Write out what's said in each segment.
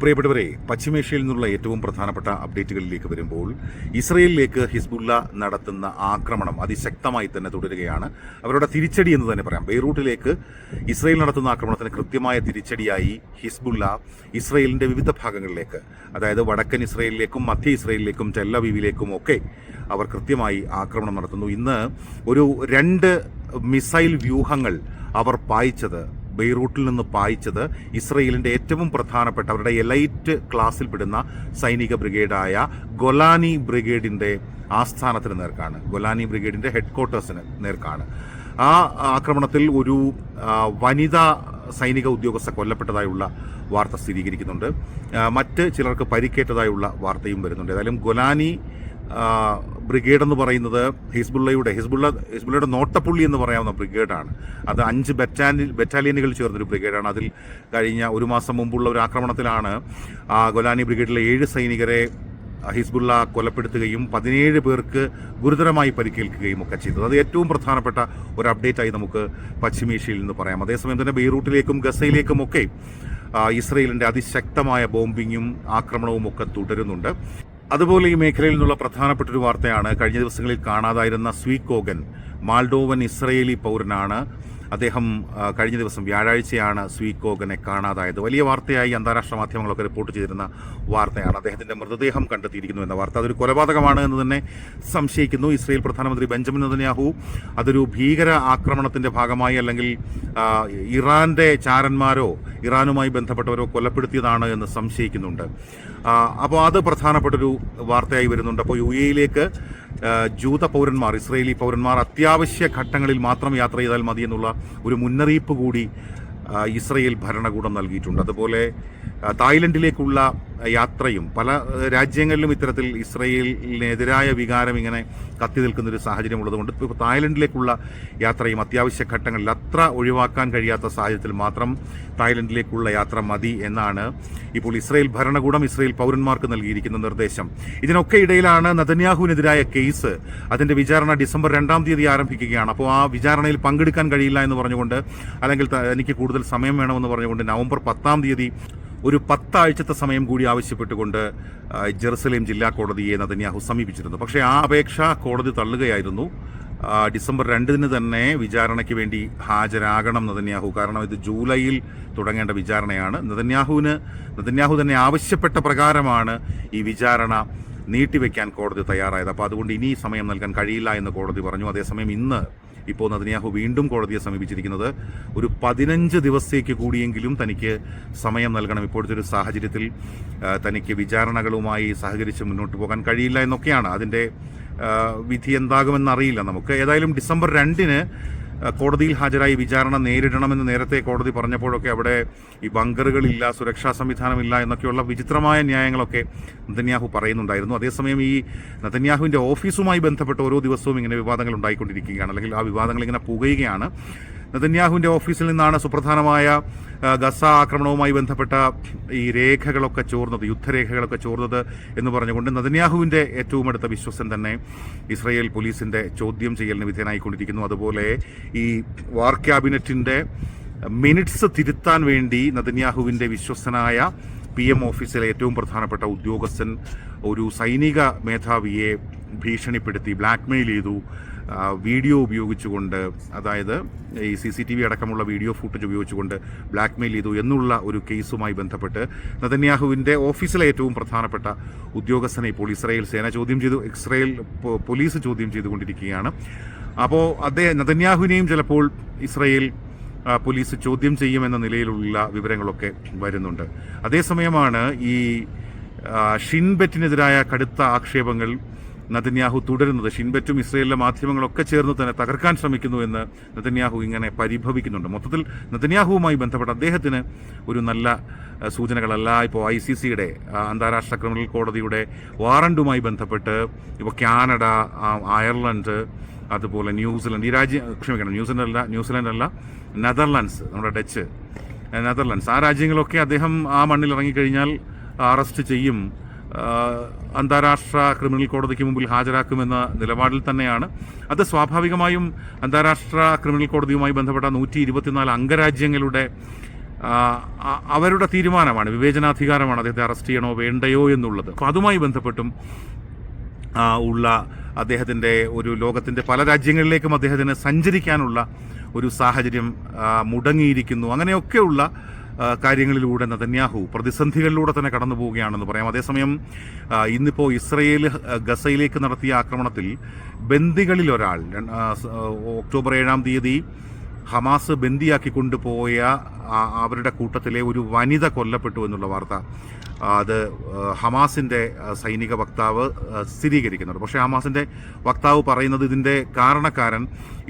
പ്രിയപ്പെട്ടവരെ പശ്ചിമേഷ്യയിൽ നിന്നുള്ള ഏറ്റവും പ്രധാനപ്പെട്ട അപ്ഡേറ്റുകളിലേക്ക് വരുമ്പോൾ ഇസ്രയേലിലേക്ക് ഹിസ്ബുല്ല നടത്തുന്ന ആക്രമണം അതിശക്തമായി തന്നെ തുടരുകയാണ്. അവരുടെ തിരിച്ചടി എന്ന് തന്നെ പറയാം. ബെയ്റൂട്ടിലേക്ക് ഇസ്രയേൽ നടത്തുന്ന ആക്രമണത്തിന് കൃത്യമായ തിരിച്ചടിയായി ഹിസ്ബുല്ല ഇസ്രയേലിന്റെ വിവിധ ഭാഗങ്ങളിലേക്ക് അതായത് വടക്കൻ ഇസ്രയേലിലേക്കും മധ്യ ഇസ്രയേലിലേക്കും ടെല്ലവീവിലേക്കും ഒക്കെ അവർ കൃത്യമായി ആക്രമണം നടത്തുന്നു. ഇന്ന് ഒരു രണ്ട് മിസൈൽ വ്യൂഹങ്ങൾ അവർ പായിച്ചത് ബെയ്റൂട്ടിൽ നിന്ന് പായിച്ചത് ഇസ്രയേലിന്റെ ഏറ്റവും പ്രധാനപ്പെട്ട അവരുടെ എലൈറ്റ് ക്ലാസ്സിൽപ്പെടുന്ന സൈനിക ബ്രിഗേഡായ ഗൊലാനി ബ്രിഗേഡിന്റെ ആസ്ഥാനത്തിന് നേർക്കാണ്. ഗൊലാനി ബ്രിഗേഡിന്റെ ഹെഡ് ക്വാർട്ടേഴ്സിന് നേർക്കാണ്. ആ ആക്രമണത്തിൽ ഒരു വനിതാ സൈനിക ഉദ്യോഗസ്ഥ കൊല്ലപ്പെട്ടതായുള്ള വാർത്ത സ്ഥിരീകരിക്കുന്നുണ്ട്. മറ്റ് ചിലർക്ക് പരിക്കേറ്റതായുള്ള വാർത്തയും വരുന്നുണ്ട്. ഏതായാലും ഗൊലാനി ബ്രിഗേഡ് എന്ന് പറയുന്നത് ഹിസ്ബുള്ളയുടെ ഹിസ്ബുള്ള ഹിസ്ബുള്ളയുടെ നോട്ടപ്പുള്ളി എന്ന് പറയാവുന്ന ബ്രിഗേഡാണ്. അത് അഞ്ച് ബറ്റാലി ബറ്റാലിയനുകൾ ചേർന്നൊരു ബ്രിഗേഡാണ്. അതിൽ കഴിഞ്ഞ ഒരു മാസം മുമ്പുള്ള ഒരു ആക്രമണത്തിലാണ് ഗൊലാനി ബ്രിഗേഡിലെ ഏഴ് സൈനികരെ ഹിസ്ബുള്ള കൊലപ്പെടുത്തുകയും പതിനേഴ് പേർക്ക് ഗുരുതരമായി പരിക്കേൽക്കുകയും ഒക്കെ ചെയ്തത് അത് ഏറ്റവും പ്രധാനപ്പെട്ട ഒരു അപ്ഡേറ്റായി നമുക്ക് പശ്ചിമേഷ്യയിൽ നിന്ന് പറയാം. അതേസമയം തന്നെ ബെയ്റൂട്ടിലേക്കും ഗസയിലേക്കും ഒക്കെ ഇസ്രയേലിന്റെ അതിശക്തമായ ബോംബിങ്ങും ആക്രമണവും ഒക്കെ തുടരുന്നുണ്ട്. അതുപോലെ ഈ മേഖലയിൽ നിന്നുള്ള പ്രധാനപ്പെട്ട ഒരു വാർത്തയാണ് കഴിഞ്ഞ ദിവസങ്ങളിൽ കാണാതായിരുന്ന സ്വീകോഗൻ മാൾഡോവൻ ഇസ്രയേലി പൗരനാണ്. അദ്ദേഹം കഴിഞ്ഞ ദിവസം വ്യാഴാഴ്ചയാണ് സ്വീകോഗനെ കാണാതായത്. വലിയ വാർത്തയായി അന്താരാഷ്ട്ര മാധ്യമങ്ങളൊക്കെ റിപ്പോർട്ട് ചെയ്തിരുന്ന വാർത്തയാണ്. അദ്ദേഹത്തിന്റെ മൃതദേഹം കണ്ടെത്തിയിരിക്കുന്നു എന്ന വാർത്ത. അതൊരു കൊലപാതകമാണ് എന്ന് തന്നെ സംശയിക്കുന്നു ഇസ്രയേൽ പ്രധാനമന്ത്രി ബെഞ്ചമിൻ നെതന്യാഹു. അതൊരു ഭീകര ആക്രമണത്തിന്റെ ഭാഗമായി അല്ലെങ്കിൽ ഇറാന്റെ ചാരന്മാരോ ഇറാനുമായി ബന്ധപ്പെട്ടവരോ കൊലപ്പെടുത്തിയതാണ് എന്ന് സംശയിക്കുന്നുണ്ട്. അപ്പോൾ അത് പ്രധാനപ്പെട്ടൊരു വാർത്തയായി വരുന്നുണ്ട്. അപ്പോൾ യു എയിലേക്ക് ജൂത പൗരന്മാർ ഇസ്രയേലി പൗരന്മാർ അത്യാവശ്യ ഘട്ടങ്ങളിൽ മാത്രം യാത്ര ചെയ്താൽ മതി എന്നുള്ള ഒരു മുന്നറിയിപ്പ് കൂടി ഇസ്രയേൽ ഭരണകൂടം നൽകിയിട്ടുണ്ട്. അതുപോലെ തായ്ലൻഡിലേക്കുള്ള യാത്രയും പല രാജ്യങ്ങളിലും ഇത്തരത്തിൽ ഇസ്രയേലിനെതിരായ വികാരം ഇങ്ങനെ കത്തി നിൽക്കുന്നൊരു സാഹചര്യം ഉള്ളതുകൊണ്ട് ഇപ്പോൾ തായ്ലൻഡിലേക്കുള്ള യാത്രയും അത്യാവശ്യ ഘട്ടങ്ങളിൽ അത്ര ഒഴിവാക്കാൻ കഴിയാത്ത സാഹചര്യത്തിൽ മാത്രം തായ്ലൻഡിലേക്കുള്ള യാത്ര മതി എന്നാണ് ഇപ്പോൾ ഇസ്രയേൽ ഭരണകൂടം ഇസ്രയേൽ പൗരന്മാർക്ക് നൽകിയിരിക്കുന്ന നിർദ്ദേശം. ഇതിനൊക്കെ ഇടയിലാണ് നദന്യാഹുവിനെതിരായ കേസ് അതിന്റെ വിചാരണ ഡിസംബർ രണ്ടാം തീയതി ആരംഭിക്കുകയാണ്. അപ്പോൾ ആ വിചാരണയിൽ പങ്കെടുക്കാൻ കഴിയില്ല എന്ന് പറഞ്ഞുകൊണ്ട് അല്ലെങ്കിൽ എനിക്ക് കൂടുതൽ സമയം വേണമെന്ന് പറഞ്ഞുകൊണ്ട് നവംബർ പത്താം തീയതി ഒരു പത്താഴ്ചത്തെ സമയം കൂടി ആവശ്യപ്പെട്ടുകൊണ്ട് ജെറുസലേം ജില്ലാ കോടതിയെ നദന്യാഹു സമീപിച്ചിരുന്നു. പക്ഷേ ആ അപേക്ഷ കോടതി തള്ളുകയായിരുന്നു. ഡിസംബർ രണ്ടിന് തന്നെ വിചാരണയ്ക്ക് വേണ്ടി ഹാജരാകണം നദന്യാഹു. കാരണം ഇത് ജൂലൈയിൽ തുടങ്ങേണ്ട വിചാരണയാണ്. നദന്യാഹുവിന് നദന്യാഹു തന്നെ ആവശ്യപ്പെട്ട പ്രകാരമാണ് ഈ വിചാരണ നീട്ടിവെക്കാൻ കോടതി തയ്യാറായത്. അപ്പോൾ അതുകൊണ്ട് ഇനി സമയം നൽകാൻ കഴിയില്ല എന്ന് കോടതി പറഞ്ഞു. അതേസമയം ഇന്ന് ഇപ്പോൾ നദിനിയാഹു വീണ്ടും കോടതിയെ സമീപിച്ചിരിക്കുന്നത്. ഒരു പതിനഞ്ച് ദിവസത്തേക്ക് കൂടിയെങ്കിലും തനിക്ക് സമയം നൽകണം. ഇപ്പോഴത്തെ ഒരു സാഹചര്യത്തിൽ തനിക്ക് വിചാരണകളുമായി സഹകരിച്ച് മുന്നോട്ട് പോകാൻ കഴിയില്ല എന്നൊക്കെയാണ്. അതിന്റെ വിധി എന്താകുമെന്നറിയില്ല നമുക്ക്. ഏതായാലും ഡിസംബർ രണ്ടിന് കോടതിയിൽ ഹാജരായി വിചാരണ നേരിടണമെന്ന് നേരത്തെ കോടതി പറഞ്ഞപ്പോഴൊക്കെ അവിടെ ഈ ബങ്കറുകളില്ല സുരക്ഷാ സംവിധാനമില്ല എന്നൊക്കെയുള്ള വിചിത്രമായ ന്യായങ്ങളൊക്കെ നതന്യാഹു പറയുന്നുണ്ടായിരുന്നു. അതേസമയം ഈ നതന്യാഹുവിന്റെ ഓഫീസുമായി ബന്ധപ്പെട്ട് ഓരോ ദിവസവും ഇങ്ങനെ വിവാദങ്ങൾ ഉണ്ടായിക്കൊണ്ടിരിക്കുകയാണ്. അല്ലെങ്കിൽ ആ വിവാദങ്ങൾ ഇങ്ങനെ പുകയുകയാണ്. നതന്യാഹുവിന്റെ ഓഫീസിൽ നിന്നാണ് സുപ്രധാനമായ ഗസ ആക്രമണവുമായി ബന്ധപ്പെട്ട ഈ രേഖകളൊക്കെ ചോർന്നത് യുദ്ധരേഖകളൊക്കെ ചോർന്നത് എന്ന് പറഞ്ഞുകൊണ്ട് നദന്യാഹുവിന്റെ ഏറ്റവും അടുത്ത വിശ്വസൻ തന്നെ ഇസ്രയേൽ പോലീസിന്റെ ചോദ്യം ചെയ്യലിന് വിധേയനായിക്കൊണ്ടിരിക്കുന്നു. അതുപോലെ ഈ വാർ ക്യാബിനറ്റിന്റെ മിനിറ്റ്സ് തിരുത്താൻ വേണ്ടി നദന്യാഹുവിന്റെ വിശ്വസനായ പി എം ഓഫീസിലെ ഏറ്റവും പ്രധാനപ്പെട്ട ഉദ്യോഗസ്ഥൻ ഒരു സൈനിക മേധാവിയെ ഭീഷണിപ്പെടുത്തി ബ്ലാക്ക്മെയിൽ ചെയ്തു. വീഡിയോ ഉപയോഗിച്ചുകൊണ്ട് അതായത് ഈ സി സി ടി വി അടക്കമുള്ള വീഡിയോ ഫുട്ടേജ് ഉപയോഗിച്ചുകൊണ്ട് ബ്ലാക്ക്മെയിൽ ചെയ്തു എന്നുള്ള ഒരു കേസുമായി ബന്ധപ്പെട്ട് നതന്യാഹുവിന്റെ ഓഫീസിലെ ഏറ്റവും പ്രധാനപ്പെട്ട ഉദ്യോഗസ്ഥനെ ഇപ്പോൾ ഇസ്രായേൽ സേന ചോദ്യം ചെയ്തു ഇസ്രായേൽ പോലീസ് ചോദ്യം ചെയ്തുകൊണ്ടിരിക്കുകയാണ്. അപ്പോൾ അദ്ദേഹം നതന്യാഹുവിനെയും ചിലപ്പോൾ ഇസ്രായേൽ പോലീസ് ചോദ്യം ചെയ്യുമെന്ന നിലയിലുള്ള വിവരങ്ങളൊക്കെ വരുന്നുണ്ട്. അതേസമയമാണ് ഈ ഷിൻബെറ്റിനെതിരായ കടുത്ത ആക്ഷേപങ്ങൾ നതന്യാഹു തുടരുന്നത്. ഷിൻബറ്റും ഇസ്രയേലിലെ മാധ്യമങ്ങളൊക്കെ ചേർന്ന് തന്നെ തകർക്കാൻ ശ്രമിക്കുന്നു എന്ന് നതന്യാഹു ഇങ്ങനെ പരിഭവിക്കുന്നുണ്ട്. മൊത്തത്തിൽ നതന്യാഹുവുമായി ബന്ധപ്പെട്ട അദ്ദേഹത്തിന് ഒരു നല്ല സൂചനകളല്ല. ഇപ്പോൾ ഐ സി സിയുടെ അന്താരാഷ്ട്ര ക്രിമിനൽ കോടതിയുടെ വാറണ്ടുമായി ബന്ധപ്പെട്ട് ഇപ്പോൾ കാനഡ അയർലൻഡ് അതുപോലെ ന്യൂസിലൻഡ് ഈ രാജ്യം ക്ഷമിക്കണം ന്യൂസിലൻഡ് അല്ല ന്യൂസിലൻഡ് അല്ല നെതർലാൻഡ്സ് നമ്മുടെ ഡച്ച് നെതർലാൻഡ്സ്. ആ രാജ്യങ്ങളൊക്കെ അദ്ദേഹം ആ മണ്ണിൽ ഇറങ്ങിക്കഴിഞ്ഞാൽ അറസ്റ്റ് ചെയ്യും. അന്താരാഷ്ട്ര ക്രിമിനൽ കോടതിക്ക് മുമ്പിൽ ഹാജരാക്കുമെന്ന നിലപാടിൽ തന്നെയാണ്. അത് സ്വാഭാവികമായും അന്താരാഷ്ട്ര ക്രിമിനൽ കോടതിയുമായി ബന്ധപ്പെട്ട നൂറ്റി ഇരുപത്തിനാല് അംഗരാജ്യങ്ങളുടെ അവരുടെ തീരുമാനമാണ് വിവേചനാധികാരമാണ് അദ്ദേഹത്തെ അറസ്റ്റ് ചെയ്യണോ വേണ്ടയോ എന്നുള്ളത്. അപ്പോൾ അതുമായി ബന്ധപ്പെട്ടും ഉള്ള അദ്ദേഹത്തിന്റെ ഒരു ലോകത്തിന്റെ പല രാജ്യങ്ങളിലേക്കും അദ്ദേഹത്തിന് സഞ്ചരിക്കാനുള്ള ഒരു സാഹചര്യം മുടങ്ങിയിരിക്കുന്നു. അങ്ങനെയൊക്കെയുള്ള കാര്യങ്ങളിലൂടെ നതന്യാഹു പ്രതിസന്ധികളിലൂടെ തന്നെ കടന്നു പോവുകയാണെന്ന് പറയാം. അതേസമയം ഇന്നിപ്പോൾ ഇസ്രയേൽ ഗസയിലേക്ക് നടത്തിയ ആക്രമണത്തിൽ ബന്ദികളിൽ ഒരാൾ ഒക്ടോബർ ഏഴാം തീയതി ഹമാസ് ബന്ദിയാക്കി കൊണ്ടുപോയ അവരുടെ കൂട്ടത്തിലെ ഒരു വനിത കൊല്ലപ്പെട്ടു എന്നുള്ള വാർത്ത അത് ഹമാസിന്റെ സൈനിക വക്താവ് സ്ഥിരീകരിക്കുന്നുണ്ട്. പക്ഷേ ഹമാസിന്റെ വക്താവ് പറയുന്നത് ഇതിന്റെ കാരണക്കാരൻ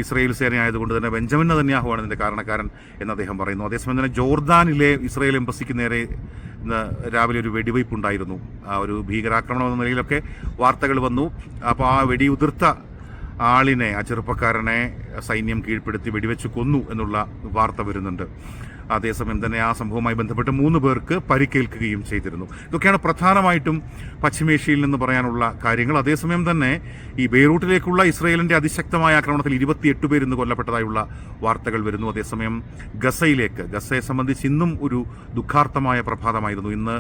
ഇസ്രയേൽ സേനയായതുകൊണ്ട് തന്നെ ബെഞ്ചമിൻ നെതന്യാഹുവാണ് ഇതിന്റെ കാരണക്കാരൻ എന്ന് അദ്ദേഹം പറയുന്നു. അതേസമയം തന്നെ ജോർദാനിലെ ഇസ്രയേൽ എംബസിക്ക് നേരെ ഇന്ന് രാവിലെ ഒരു വെടിവയ്പ് ഉണ്ടായിരുന്നു ഒരു ഭീകരാക്രമണം എന്ന നിലയിലൊക്കെ വാർത്തകൾ വന്നു. അപ്പോൾ ആ വെടിയുതിർത്ത ആളിനെ ആ ചെറുപ്പക്കാരനെ സൈന്യം കീഴ്പ്പെടുത്തി വെടിവെച്ച് കൊന്നു എന്നുള്ള വാർത്ത വരുന്നുണ്ട്. അതേസമയം തന്നെ ആ സംഭവവുമായി ബന്ധപ്പെട്ട് മൂന്ന് പേർക്ക് പരിക്കേൽക്കുകയും ചെയ്തിരുന്നു. ഇതൊക്കെയാണ് പ്രധാനമായിട്ടും പശ്ചിമേഷ്യയിൽ നിന്ന് പറയാനുള്ള കാര്യങ്ങൾ. അതേസമയം തന്നെ ഈ ബെയ്റൂട്ടിലേക്കുള്ള ഇസ്രയേലിന്റെ അതിശക്തമായ ആക്രമണത്തിൽ ഇരുപത്തിയെട്ട് പേർ ഇന്ന് കൊല്ലപ്പെട്ടതായുള്ള വാർത്തകൾ വരുന്നു. അതേസമയം ഗസയിലേക്ക് ഗസയെ സംബന്ധിച്ച് ഇന്നും ഒരു ദുഃഖാർത്ഥമായ പ്രഭാതമായിരുന്നു. ഇന്ന്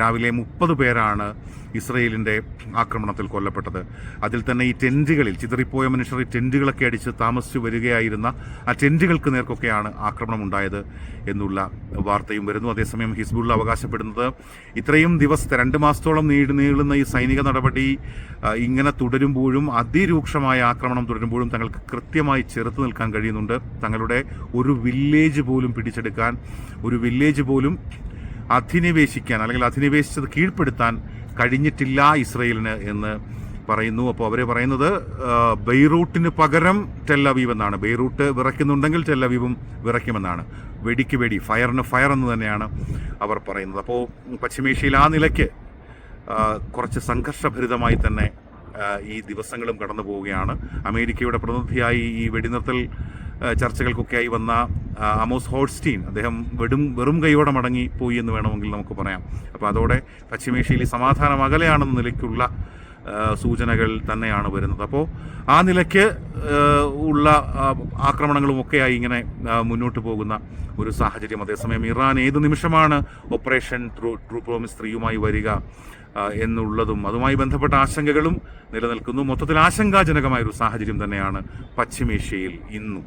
രാവിലെ മുപ്പത് പേരാണ് ഇസ്രയേലിന്റെ ആക്രമണത്തിൽ കൊല്ലപ്പെട്ടത്. അതിൽ തന്നെ ഈ ടെന്റുകളിൽ ചിതറിപ്പോയ മനുഷ്യർ ഈ ടെന്റുകളൊക്കെ അടിച്ച് താമസിച്ചു വരികയായിരുന്ന ആ ടെന്റുകൾക്ക് നേർക്കൊക്കെയാണ് ആക്രമണം ഉണ്ടായത്. എന്നുള്ള വാർത്തയും വരുന്നു. അതേസമയം ഹിസ്ബുള്ള അവകാശപ്പെടുന്നത് ഇത്രയും ദിവസത്തെ രണ്ട് മാസത്തോളം നീണ്ടു നീളുന്ന ഈ സൈനിക നടപടി ഇങ്ങനെ തുടരുമ്പോഴും അതിരൂക്ഷമായ ആക്രമണം തുടരുമ്പോഴും തങ്ങൾക്ക് കൃത്യമായി ചെറുത്ത് നിൽക്കാൻ കഴിയുന്നുണ്ട്. തങ്ങളുടെ ഒരു വില്ലേജ് പോലും പിടിച്ചെടുക്കാൻ ഒരു വില്ലേജ് പോലും അധിനിവേശിക്കാൻ അല്ലെങ്കിൽ അധിനിവേശിച്ചത് കീഴ്പ്പെടുത്താൻ കഴിഞ്ഞിട്ടില്ല ഇസ്രയേലിന് എന്ന് പറയുന്നു. അപ്പോൾ അവർ പറയുന്നത് ബെയ്റൂട്ടിന് പകരം ടെല്ലവീവ് എന്നാണ്. ബെയ്റൂട്ട് വിറയ്ക്കുന്നുണ്ടെങ്കിൽ ടെല്ലവീവും വിറയ്ക്കുമെന്നാണ്. വെടിക്ക് വെടി ഫയറിന് ഫയർ എന്ന് തന്നെയാണ് അവർ പറയുന്നത്. അപ്പോൾ പശ്ചിമേഷ്യയിൽ ആ നിലയ്ക്ക് കുറച്ച് സംഘർഷഭരിതമായി തന്നെ ഈ ദിവസങ്ങളും കടന്നു പോവുകയാണ്. അമേരിക്കയുടെ പ്രതിനിധിയായി ഈ വെടിനിർത്തൽ ചർച്ചകൾക്കൊക്കെയായി വന്ന അമോസ് ഹോൾസ്റ്റീൻ അദ്ദേഹം വെടും വെറും കൈയോടെ മടങ്ങി പോയി എന്ന് വേണമെങ്കിൽ നമുക്ക് പറയാം. അപ്പോൾ അതോടെ പശ്ചിമേഷ്യയിൽ സമാധാനം അകലെയാണെന്ന നിലയ്ക്കുള്ള സൂചനകൾ തന്നെയാണ് വരുന്നത്. അപ്പോൾ ആ നിലയ്ക്ക് ഉള്ള ആക്രമണങ്ങളും ഒക്കെയായി ഇങ്ങനെ മുന്നോട്ട് പോകുന്ന ഒരു സാഹചര്യം. അതേസമയം ഇറാൻ ഏത് നിമിഷമാണ് ഓപ്പറേഷൻ ട്രൂ ട്രൂ പ്രോമിസ് ത്രീയുമായി വരിക എന്നുള്ളതും അതുമായി ബന്ധപ്പെട്ട ആശങ്കകളും നിലനിൽക്കുന്നു. മൊത്തത്തിൽ ആശങ്കാജനകമായ ഒരു സാഹചര്യം തന്നെയാണ് പശ്ചിമേഷ്യയിൽ ഇന്നും.